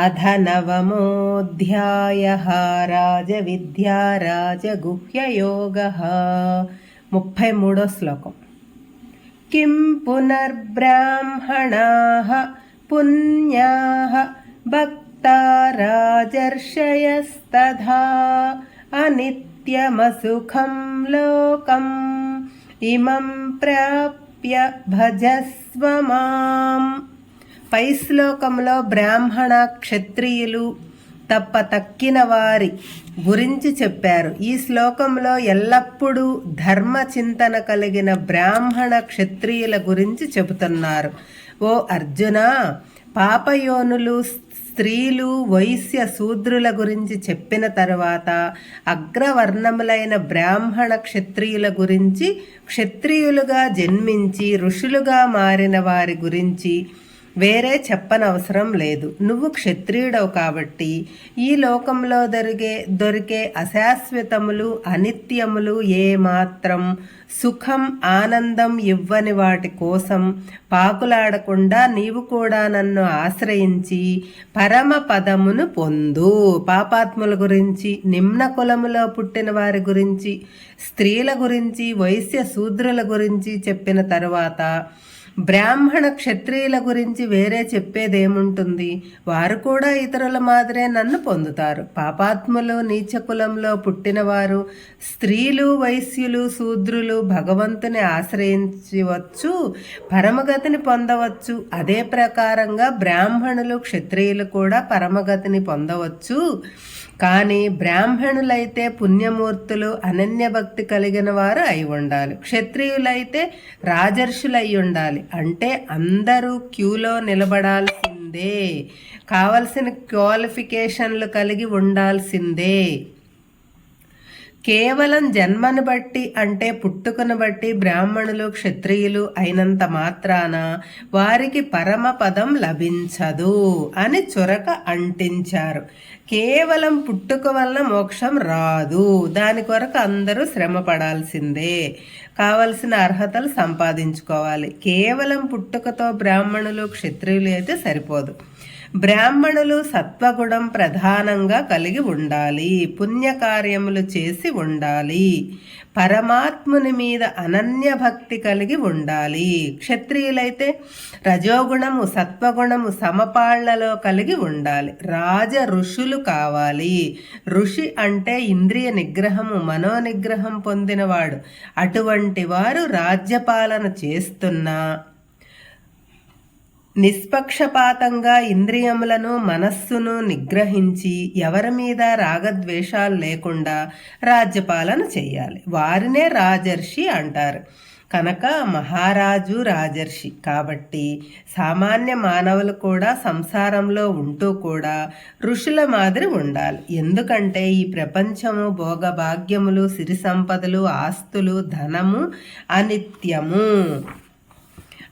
अध नवमोऽध्यायः राजविद्या राजगुह्ययोगः मुप्पै मूडो श्लोकम् किं पुनर्ब्राह्मणाः पुण्याः भक्ता राजर्षयस्तथा अनित्यमसुखं लोकम् इमं प्राप्य भजस्व माम् పై శ్లోకంలో బ్రాహ్మణ క్షత్రియులు తప్ప తక్కిన వారి గురించి చెప్పారు. ఈ శ్లోకంలో ఎల్లప్పుడూ ధర్మ చింతన కలిగిన బ్రాహ్మణ క్షత్రియుల గురించి చెబుతున్నారు. ఓ అర్జున పాపయోనులు స్త్రీలు వైశ్య శూద్రుల గురించి చెప్పిన తర్వాత అగ్రవర్ణములైన బ్రాహ్మణ క్షత్రియుల గురించి క్షత్రియులుగా జన్మించి ఋషులుగా మారిన వారి గురించి వేరే చెప్పనవసరం లేదు. నువ్వు క్షత్రియుడవు కాబట్టి ఈ లోకంలో దొరికే దొరికే అశాశ్వతములు అనిత్యములు ఏమాత్రం సుఖం ఆనందం ఇవ్వని వాటి కోసం పాకులాడకుండా నీవు కూడా నన్ను ఆశ్రయించి పరమ పదమును పొందు. పాపాత్ముల గురించి నిమ్న కులములో పుట్టిన వారి గురించి స్త్రీల గురించి వైశ్య శూద్రుల గురించి చెప్పిన తరువాత బ్రాహ్మణ క్షత్రియుల గురించి వేరే చెప్పేదేముంటుంది? వారు కూడా ఇతరుల మాదిరే నన్ను పొందుతారు. పాపాత్ములు నీచ కులంలో పుట్టినవారు స్త్రీలు వైశ్యులు శూద్రులు భగవంతుని ఆశ్రయించవచ్చు పరమగతిని పొందవచ్చు. అదే ప్రకారంగా బ్రాహ్మణులు క్షత్రియులు కూడా పరమగతిని పొందవచ్చు. కానీ బ్రాహ్మణులైతే పుణ్యమూర్తులు అనన్య భక్తి కలిగిన వారు అయి ఉండాలి. క్షత్రియులైతే రాజర్షులై ఉండాలి. అంటే అందరూ క్యూలో నిలబడాల్సిందే. కావలసిన క్వాలిఫికేషన్లు కలిగి ఉండాల్సిందే. కేవలం జన్మను బట్టి అంటే పుట్టుకను బట్టి బ్రాహ్మణులు క్షత్రియులు అయినంత మాత్రాన వారికి పరమ పదం లభించదు అని చొరక అంటించారు. కేవలం పుట్టుక వలన మోక్షం రాదు. దాని కొరకు అందరూ శ్రమ పడాల్సిందే. కావలసిన అర్హతలు సంపాదించుకోవాలి. కేవలం పుట్టుకతో బ్రాహ్మణులు క్షత్రియులు అయితే సరిపోదు. బ్రాహ్మణులు సత్వగుణం ప్రధానంగా కలిగి ఉండాలి పుణ్యకార్యములు చేసి ఉండాలి పరమాత్ముని మీద అనన్య భక్తి కలిగి ఉండాలి. క్షత్రియులైతే రజోగుణము సత్వగుణము సమపాళ్ళలో కలిగి ఉండాలి. రాజ ఋషులు కావాలి. ఋషి అంటే ఇంద్రియ నిగ్రహము మనోనిగ్రహం పొందినవాడు. అటువంటి వారు రాజ్యపాలన చేస్తున్నా నిష్పక్షపాతంగా ఇంద్రియములను మనస్సును నిగ్రహించి ఎవరి మీద రాగద్వేషాలు లేకుండా రాజ్యపాలన చేయాలి. వారినే రాజర్షి అంటారు. కనుక మహారాజు రాజర్షి. కాబట్టి సామాన్య మానవులు కూడా సంసారంలో ఉంటూ కూడా ఋషుల మాదిరి ఉండాలి. ఎందుకంటే ఈ ప్రపంచము భోగభాగ్యములు సిరి సంపదలు ఆస్తులు ధనము అనిత్యము.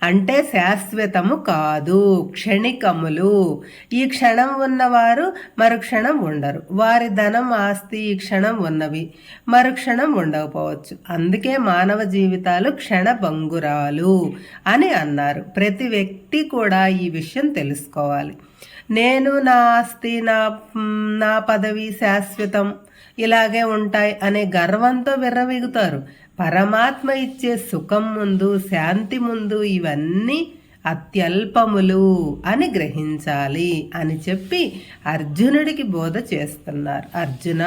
అంటే శాశ్వతము కాదు క్షణికములు. ఈ క్షణం ఉన్నవారు మరుక్షణం ఉండరు. వారి ధనం ఆస్తి ఈ క్షణం ఉన్నవి మరుక్షణం ఉండకపోవచ్చు. అందుకే మానవ జీవితాలు క్షణభంగురాలు అని అన్నారు. ప్రతి వ్యక్తి కూడా ఈ విషయం తెలుసుకోవాలి. నేను నా ఆస్తి నా నా పదవి శాశ్వతం ఇలాగే ఉంటాయి అనే గర్వంతో విర్రవీగుతారు. పరమాత్మ ఇచ్చే సుఖం ముందు శాంతి ముందు ఇవన్నీ అత్యల్పములు అని గ్రహించాలి అని చెప్పి అర్జునుడికి బోధ చేస్తున్నారు. అర్జున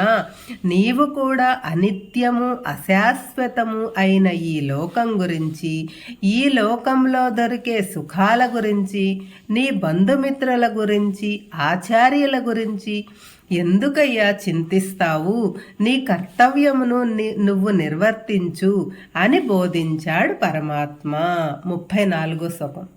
నీవు కూడా అనిత్యము అశాశ్వతము అయిన ఈ లోకం గురించి ఈ లోకంలో దొరికే సుఖాల గురించి నీ బంధుమిత్రుల గురించి ఆచార్యుల గురించి ఎందుకయ్యా చింతిస్తావు? నీ కర్తవ్యమును నువ్వు నిర్వర్తించు అని బోధించాడు పరమాత్మ. ముప్పై నాలుగో శకం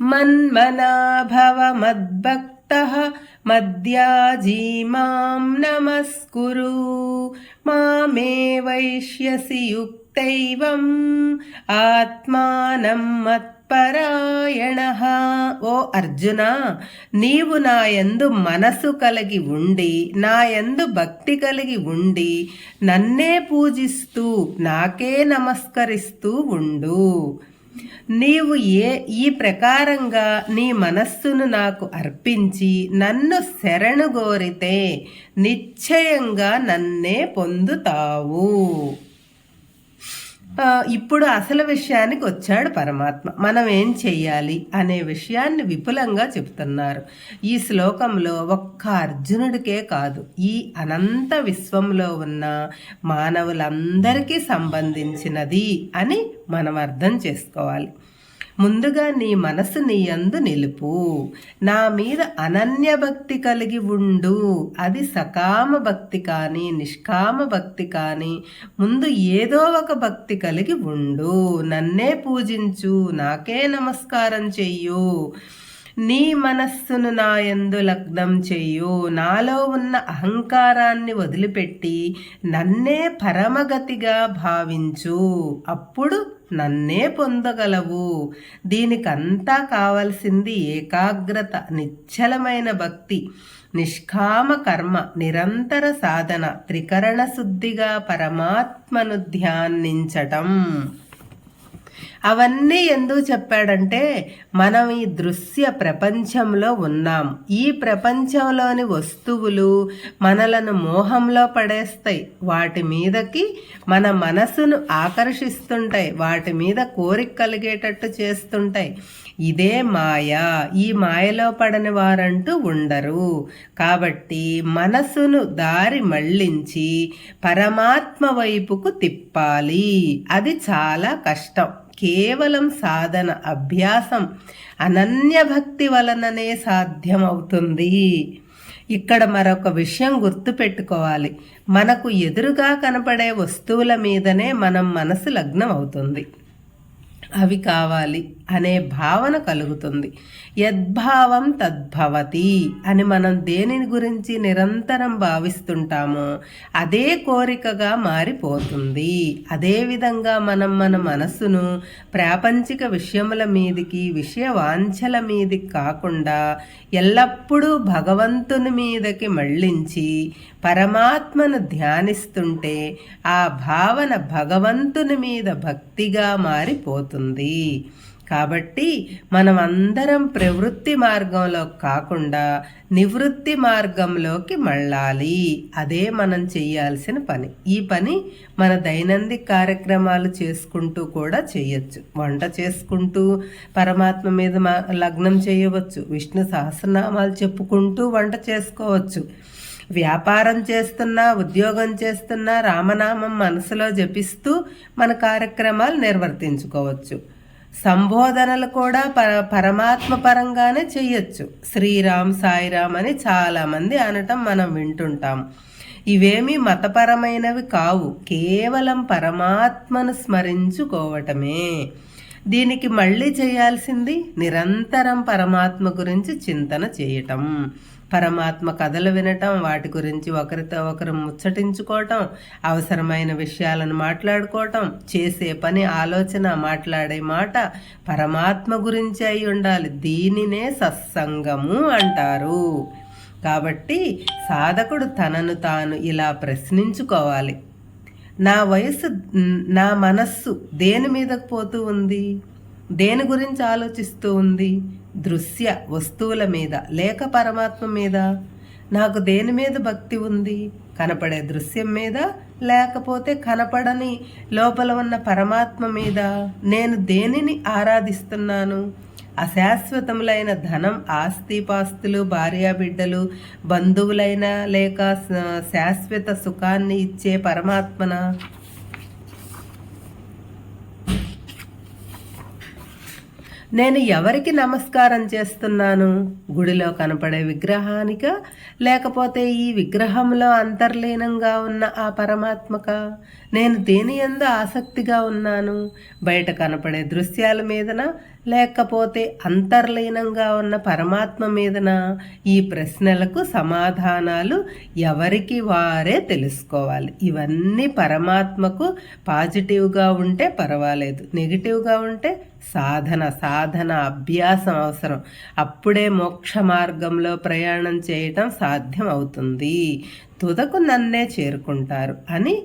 మన్మనాభవ మద్భక్త మద్యాజీమాం నమస్కురు. మామే వైష్యసి యుక్తైవం. ఆత్మానం మత్ పరాయణ. ఓ అర్జున నీవు నా యందు మనసు కలిగి ఉండి నా యందు భక్తి కలిగి ఉండి నన్నే పూజిస్తూ నాకే నమస్కరిస్తూ ఉండు. నీవు ఏ ఈ ప్రకారంగా నీ మనస్సును నాకు అర్పించి నన్ను శరణు గోరితే నిశ్చయంగా నన్నే పొందుతావు. ఇప్పుడు అసలు విషయానికి వచ్చాడు పరమాత్మ. మనం ఏం చెయ్యాలి అనే విషయాన్ని విపులంగా చెప్తున్నారు ఈ శ్లోకంలో ఒక్క అర్జునుడికే కాదు ఈ అనంత విశ్వంలో ఉన్న మానవులందరికీ సంబంధించినది అని మనం అర్థం చేసుకోవాలి. ముందుగా నీ మనసు నీ యందు నిలుపు. నా మీద అనన్య భక్తి కలిగి ఉండు. అది సకామ భక్తి కానీ నిష్కామ భక్తి కానీ ముందు ఏదో ఒక భక్తి కలిగి ఉండు. నన్నే పూజించు నాకే నమస్కారం చెయ్యు. నీ మనస్సును నా యందు లగ్నం చెయ్యు. నాలో ఉన్న అహంకారాన్ని వదిలిపెట్టి నన్నే పరమగతిగా భావించు. అప్పుడు నన్నే పొందగలవు. దీనికంతా కావలసింది ఏకాగ్రత నిశ్చలమైన భక్తి నిష్కామ కర్మ నిరంతర సాధన త్రికరణ శుద్ధిగా పరమాత్మను ధ్యానించటం. అవన్నీ ఎందుకు చెప్పాడంటే మనం ఈ దృశ్య ప్రపంచంలో ఉన్నాం. ఈ ప్రపంచంలోని వస్తువులు మనలను మోహంలో పడేస్తాయి. వాటి మీదకి మన మనసును ఆకర్షిస్తుంటాయి. వాటి మీద కోరిక కలిగేటట్టు చేస్తుంటాయి. ఇదే మాయ. ఈ మాయలో పడని వారంటూ ఉండరు. కాబట్టి మనసును దారి మళ్ళించి పరమాత్మ వైపుకు తిప్పాలి. అది చాలా కష్టం. కేవలం సాధన అభ్యాసం అనన్య భక్తి వలననే సాధ్యమవుతుంది. ఇక్కడ మరొక విషయం గుర్తుపెట్టుకోవాలి. మనకు ఎదురుగా కనపడే వస్తువుల మీదనే మనం మనసు లగ్నం అవుతుంది అవి కావాలి అనే భావన కలుగుతుంది. యద్భావం తద్భవతి అని మనం దేనిని గురించి నిరంతరం భావిస్తుంటామో అదే కోరికగా మారిపోతుంది. అదేవిధంగా మనం మన మనస్సును ప్రాపంచిక విషయముల మీదికి విషయ వాంఛల మీదికి కాకుండా ఎల్లప్పుడూ భగవంతుని మీదకి మళ్ళించి పరమాత్మను ధ్యానిస్తుంటే ఆ భావన భగవంతుని మీద భక్తిగా మారిపోతుంది. కాబట్టి మనం అందరం ప్రవృత్తి మార్గంలో కాకుండా నివృత్తి మార్గంలోకి మళ్ళాలి. అదే మనం చేయాల్సిన పని. ఈ పని మన దైనందిక కార్యక్రమాలు చేసుకుంటూ కూడా చేయొచ్చు. వంట చేసుకుంటూ పరమాత్మ మీద లగ్నం చేయవచ్చు. విష్ణు సహస్రనామాలు చెప్పుకుంటూ వంట చేసుకోవచ్చు. వ్యాపారం చేస్తున్నా ఉద్యోగం చేస్తున్నా రామనామం మనసులో జపిస్తూ మన కార్యక్రమాలు నిర్వర్తించుకోవచ్చు. సంబోధనలు కూడా ప పరమాత్మ పరంగానే చెయ్యొచ్చు. శ్రీరామ్ సాయిరామ్ అని చాలామంది అనటం మనం వింటుంటాం. ఇవేమీ మతపరమైనవి కావు. కేవలం పరమాత్మను స్మరించుకోవటమే. దీనికి మళ్ళీ చేయాల్సింది నిరంతరం పరమాత్మ గురించి చింతన చేయటం. పరమాత్మ కథలు వినటం వాటి గురించి ఒకరితో ఒకరు ముచ్చటించుకోవటం అవసరమైన విషయాలను మాట్లాడుకోవటం చేసే పని ఆలోచన మాట్లాడే మాట పరమాత్మ గురించి అయి ఉండాలి. దీనినే సత్సంగము అంటారు. కాబట్టి సాధకుడు తనను తాను ఇలా ప్రశ్నించుకోవాలి. నా వయసు నా మనస్సు దేని మీదకు పోతూ ఉంది? దేని గురించి ఆలోచిస్తూ ఉంది? దృశ్య వస్తువుల మీద లేక పరమాత్మ మీద? నాకు దేని మీద భక్తి ఉంది? కనపడే దృశ్యం మీద లేకపోతే కనపడని లోపల ఉన్న పరమాత్మ మీద? నేను దేనిని ఆరాధిస్తున్నాను? అశాశ్వతములైన ధనం ఆస్తి పాస్తులు భార్యాబిడ్డలు బంధువులైన లేక శాశ్వత సుఖాన్ని ఇచ్చే పరమాత్మన? నేను ఎవరికి నమస్కారం చేస్తున్నాను? గుడిలో కనపడే విగ్రహానిక? లేకపోతే ఈ విగ్రహంలో అంతర్లీనంగా ఉన్న ఆ పరమాత్మక? నేను దేని ఎందు ఆసక్తిగా ఉన్నాను? బయట కనపడే దృశ్యాల మీదన? లేకపోతే అంతర్లీనంగా ఉన్న పరమాత్మ మీదన? ఈ ప్రశ్నలకు సమాధానాలు ఎవరికి వారే తెలుసుకోవాలి. ఇవన్నీ పరమాత్మకు పాజిటివ్గా ఉంటే పర్వాలేదు. నెగిటివ్గా ఉంటే సాధన సాధన అభ్యాసం అవసరం. అప్పుడే మోక్ష మార్గంలో ప్రయాణం చేయటం సాధ్యం అవుతుంది తుదకు నన్నే చేరుకుంటారు అని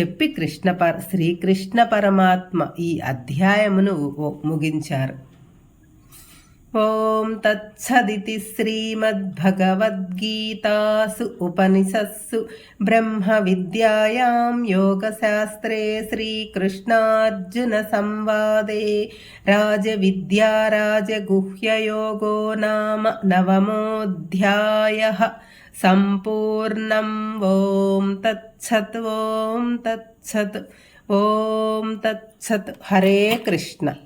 చెప్పి కృష్ణ పర శ్రీకృష్ణ పరమాత్మ ఈ అధ్యాయమును ముగించారు. ఓం తత్సదితి శ్రీమద్భగవద్గీతాసు ఉపనిషత్సు బ్రహ్మ విద్యాయాం యోగశాస్త్రే శ్రీకృష్ణార్జున సంవాదే రాజవిద్యా రాజగుహ్యయోగో నామ నవమోధ్యాయ. సంపూర్ణం ఓం తత్సత్ ఓం తత్సత్ ఓం తత్సత్. హరే కృష్ణ.